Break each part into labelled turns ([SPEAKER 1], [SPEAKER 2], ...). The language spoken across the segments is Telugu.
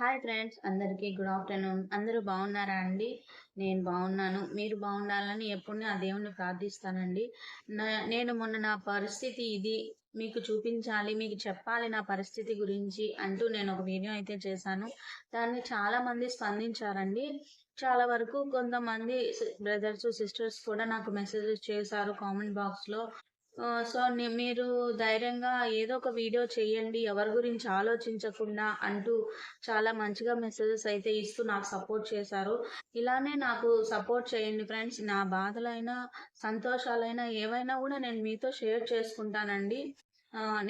[SPEAKER 1] హాయ్ ఫ్రెండ్స్ అందరికీ గుడ్ ఆఫ్టర్నూన్. అందరూ బాగున్నారా అండి? నేను బాగున్నాను. మీరు బాగుండాలని ఎప్పుడు ఆ దేవుణ్ణి ప్రార్థిస్తానండి. నా- నేను మొన్న నా పరిస్థితి ఇది. మీకు చూపించాలి మీకు చెప్పాలి నా పరిస్థితి గురించి అంటూ నేను ఒక వీడియో అయితే చేశాను. దాన్ని చాలా మంది స్పందించారండి. చాలా వరకు కొంతమంది బ్రదర్స్ సిస్టర్స్ కూడా నాకు మెసేజెస్ చేశారు కామెంట్ బాక్స్లో. సో మీరు ధైర్యంగా ఏదో ఒక వీడియో చేయండి ఎవరి గురించి ఆలోచించకుండా అంటూ చాలా మంచిగా మెసేజెస్ అయితే ఇస్తూ నాకు సపోర్ట్ చేశారు. ఇలానే నాకు సపోర్ట్ చేయండి ఫ్రెండ్స్. నా బాధలైనా సంతోషాలైనా ఏవైనా కూడా నేను మీతో షేర్ చేసుకుంటానండి.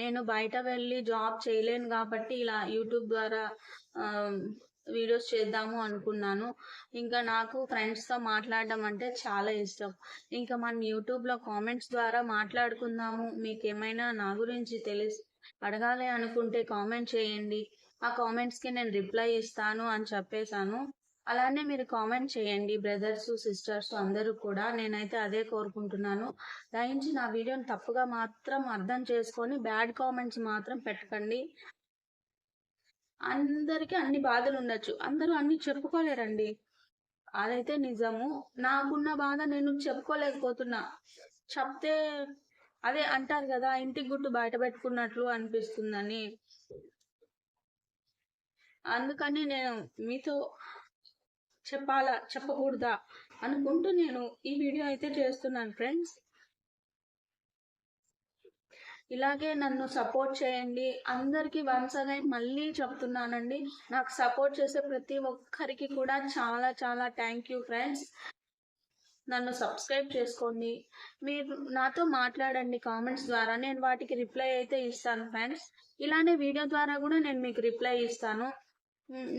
[SPEAKER 1] నేను బయట వెళ్ళి జాబ్ చేయలేను కాబట్టి ఇలా యూట్యూబ్ ద్వారా వీడియోస్ చేద్దాము అనుకున్నాను. ఇంకా నాకు ఫ్రెండ్స్తో మాట్లాడడం అంటే చాలా ఇష్టం. ఇంకా మనం యూట్యూబ్లో కామెంట్స్ ద్వారా మాట్లాడుకుందాము. మీకు ఏమైనా నా గురించి తెలిసి అడగాలి అనుకుంటే కామెంట్ చేయండి. ఆ కామెంట్స్కి నేను రిప్లై ఇస్తాను అని చెప్పేశాను. అలానే మీరు కామెంట్ చేయండి బ్రదర్స్ సిస్టర్స్ అందరూ కూడా. నేనైతే అదే కోరుకుంటున్నాను. దయించి నా వీడియోని తప్పుగా మాత్రం అర్థం చేసుకొని బ్యాడ్ కామెంట్స్ మాత్రం పెట్టకండి. అందరికీ అన్ని బాధలు ఉండొచ్చు. అందరూ అన్ని చెప్పుకోలేరండి. అదైతే నిజము. నాకున్న బాధ నేను చెప్పుకోలేకపోతున్నా. చెప్తే అదే అంటారు కదా ఇంటి గుట్టు బయట పెట్టుకున్నట్లు అనిపిస్తుందని. అందుకని నేను మీతో చెప్పాలా చెప్పకూడదా అనుకుంటూ నేను ఈ వీడియో అయితే చేస్తున్నాను ఫ్రెండ్స్. ఇలాగే నన్ను సపోర్ట్ చేయండి. అందరికీ వన్స్ అగైన్ మళ్ళీ చెప్తున్నానండి. నాకు సపోర్ట్ చేసే ప్రతి ఒక్కరికి కూడా చాలా చాలా థ్యాంక్ యూ ఫ్రెండ్స్. నన్ను సబ్స్క్రైబ్ చేసుకోండి. మీరు నాతో మాట్లాడండి కామెంట్స్ ద్వారా. నేను వాటికి రిప్లై అయితే ఇస్తాను ఫ్రెండ్స్. ఇలానే వీడియో ద్వారా కూడా నేను మీకు రిప్లై ఇస్తాను.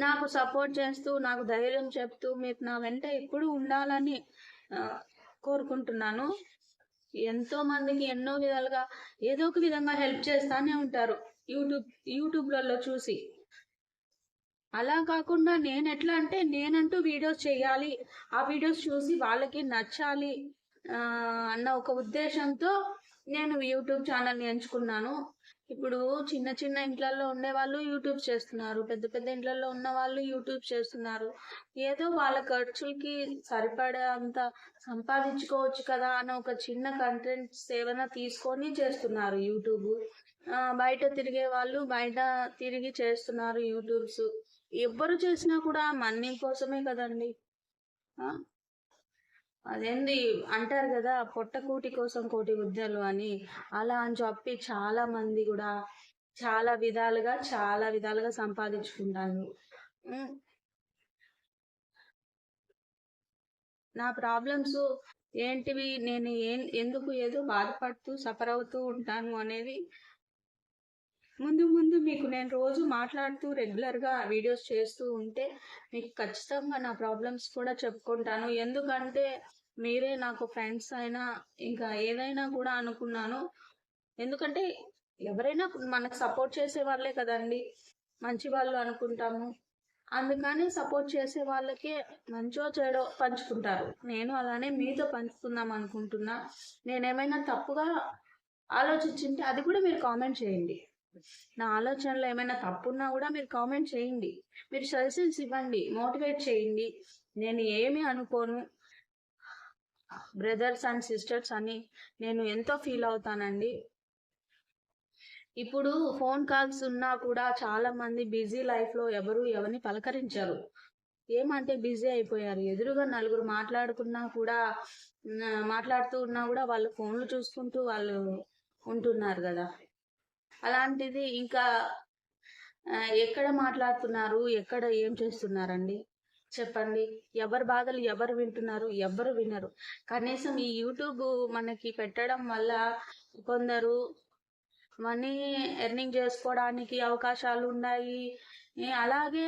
[SPEAKER 1] నాకు సపోర్ట్ చేస్తూ నాకు ధైర్యం చెప్తూ మీరు నా వెంట ఎప్పుడు ఉండాలని కోరుకుంటున్నాను. ఎంతో మందికి ఎన్నో విధాలుగా ఏదో ఒక విధంగా హెల్ప్ చేస్తానే ఉంటారు యూట్యూబ్ యూట్యూబ్లలో చూసి. అలా కాకుండా నేను ఎట్లా అంటే నేనంటూ వీడియోస్ చేయాలి. ఆ వీడియోస్ చూసి వాళ్ళకి నచ్చాలి అన్న ఒక ఉద్దేశంతో నేను యూట్యూబ్ ఛానల్ని ఎంచుకున్నాను. ఇప్పుడు చిన్న చిన్న ఇంట్లలో ఉండే వాళ్ళు యూట్యూబ్ చేస్తున్నారు. పెద్ద పెద్ద ఇంట్లలో ఉన్న వాళ్ళు యూట్యూబ్ చేస్తున్నారు. ఏదో వాళ్ళ ఖర్చులకి సరిపడే అంత సంపాదించుకోవచ్చు కదా అని ఒక చిన్న కంటెంట్ సేవన తీసుకొని చేస్తున్నారు యూట్యూబ్. బయట తిరిగే వాళ్ళు బయట తిరిగి చేస్తున్నారు యూట్యూబ్స్. ఎవ్వరు చేసినా కూడా మనీ కోసమే కదండి. అదేంది? అంటారు కదా పొట్ట కూటి కోసం కోటి విద్యలు అని. అలా అని చెప్పి చాలా మంది కూడా చాలా విధాలుగా చాలా విధాలుగా సంపాదించుకుంటాను నా ప్రాబ్లమ్స్ ఏంటివి? నేను ఏం ఎందుకు ఏదో బాధపడుతూ సఫర్ అవుతూ ఉంటాను అనేది ముందు ముందు మీకు నేను రోజు మాట్లాడుతూ రెగ్యులర్గా వీడియోస్ చేస్తూ ఉంటే మీకు ఖచ్చితంగా నా ప్రాబ్లమ్స్ కూడా చెప్పుకుంటాను. ఎందుకంటే మీరే నాకు ఫ్రెండ్స్ అయినా ఇంకా ఏదైనా కూడా అనుకున్నాను. ఎందుకంటే ఎవరైనా మనకు సపోర్ట్ చేసే వాళ్ళే కదండి. మంచి వాళ్ళు అనుకుంటాము. అందుకని సపోర్ట్ చేసే వాళ్ళకే మంచో చెడో పంచుకుంటారు. నేను అలానే మీతో పంచుకుందాం అనుకుంటున్నా. నేనేమైనా తప్పుగా ఆలోచించింటే అది కూడా మీరు కామెంట్ చేయండి. నా ఆలోచనలో ఏమైనా తప్పున్నా కూడా మీరు కామెంట్ చేయండి. మీరు సజెషన్స్ ఇవ్వండి. మోటివేట్ చేయండి. నేను ఏమి అనుకోను. బ్రదర్స్ అండ్ సిస్టర్స్ అని నేను ఎంతో ఫీల్ అవుతానండి. ఇప్పుడు ఫోన్ కాల్స్ ఉన్నా కూడా చాలా మంది బిజీ లైఫ్లో ఎవరు ఎవరిని పలకరించరు. ఏమంటే బిజీ అయిపోయారు. ఎదురుగా నలుగురు మాట్లాడుకున్నా కూడా మాట్లాడుతూ ఉన్నా కూడా వాళ్ళు ఫోన్లు చూసుకుంటూ వాళ్ళు ఉంటున్నారు కదా. అలాంటిది ఇంకా ఎక్కడ మాట్లాడుతున్నారు? ఎక్కడ ఏం చేస్తున్నారండి? చెప్పండి. ఎవరి బాధలు ఎవరు వింటున్నారు? ఎవరు వినరు. కనీసం ఈ యూట్యూబ్ మనకి పెట్టడం వల్ల కొందరు మనీ ఎర్నింగ్ చేసుకోవడానికి అవకాశాలు ఉన్నాయి. అలాగే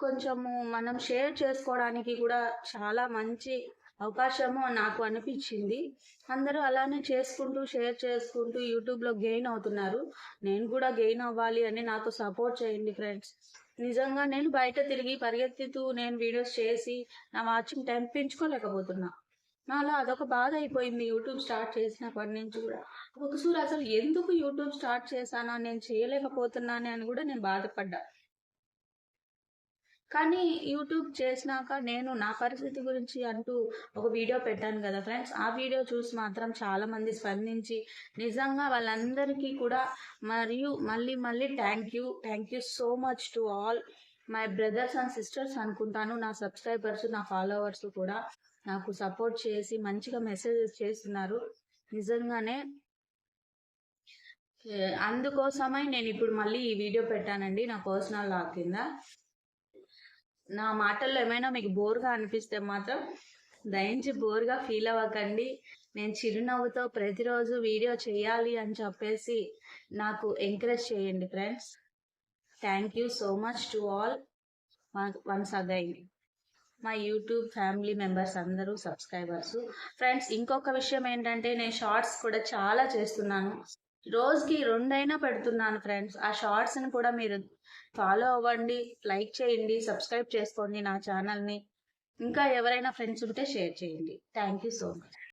[SPEAKER 1] కొంచెము మనం షేర్ చేసుకోవడానికి కూడా చాలా మంచి అవకాశము నాకు అనిపించింది. అందరూ అలానే చేసుకుంటూ షేర్ చేసుకుంటూ యూట్యూబ్లో గెయిన్ అవుతున్నారు. నేను కూడా గెయిన్ అవ్వాలి అని నాకు సపోర్ట్ చేయండి ఫ్రెండ్స్. నిజంగా నేను బయట తిరిగి పరిగెత్తుతూ నేను వీడియోస్ చేసి నా వాచింగ్ టైం పెంచుకోలేకపోతున్నా. నాలో అదొక బాధ అయిపోయింది యూట్యూబ్ స్టార్ట్ చేసినప్పటి నుంచి కూడా. ఒకసారి అసలు ఎందుకు యూట్యూబ్ స్టార్ట్ చేశానా నేను చేయలేకపోతున్నానే అని కూడా నేను బాధపడ్డా. కానీ యూట్యూబ్ చేసినాక నేను నా పరిస్థితి గురించి అంటూ ఒక వీడియో పెట్టాను కదా ఫ్రెండ్స్. ఆ వీడియో చూసి మాత్రం చాలామంది స్పందించి నిజంగా వాళ్ళందరికీ కూడా మరియు మళ్ళీ మళ్ళీ thank you thank you so much to all my brothers and sisters అనుకుంటాను. నా సబ్స్క్రైబర్స్ నా ఫాలోవర్స్ కూడా నాకు సపోర్ట్ చేసి మంచిగా మెసేజెస్ చేస్తున్నారు. నిజంగానే అందుకోసమై నేను ఇప్పుడు మళ్ళీ ఈ వీడియో పెట్టానండి నా పర్సనల్ లాగ్ కింద. నా మాటల్లో ఏమైనా మీకు బోర్గా అనిపిస్తే మాత్రం దయించి బోర్గా ఫీల్ అవ్వకండి. నేను చిరునవ్వుతో ప్రతిరోజు వీడియో చేయాలి అని చెప్పేసి నాకు ఎంకరేజ్ చేయండి friends. Thank you so much to all once again మా యూట్యూబ్ ఫ్యామిలీ మెంబర్స్ అందరూ సబ్స్క్రైబర్స్. ఫ్రెండ్స్ ఇంకొక విషయం ఏంటంటే నేను షార్ట్స్ కూడా చాలా చేస్తున్నాను. రోజుకి రెండైనా పెడుతున్నాను ఫ్రెండ్స్. ఆ షార్ట్స్ని కూడా మీరు ఫాలో అవ్వండి లైక్ చేయండి సబ్స్క్రైబ్ చేసుకోండి నా ఛానల్ని. ఇంకా ఎవరైనా ఫ్రెండ్స్ ఉంటే షేర్ చేయండి. Thank you so much.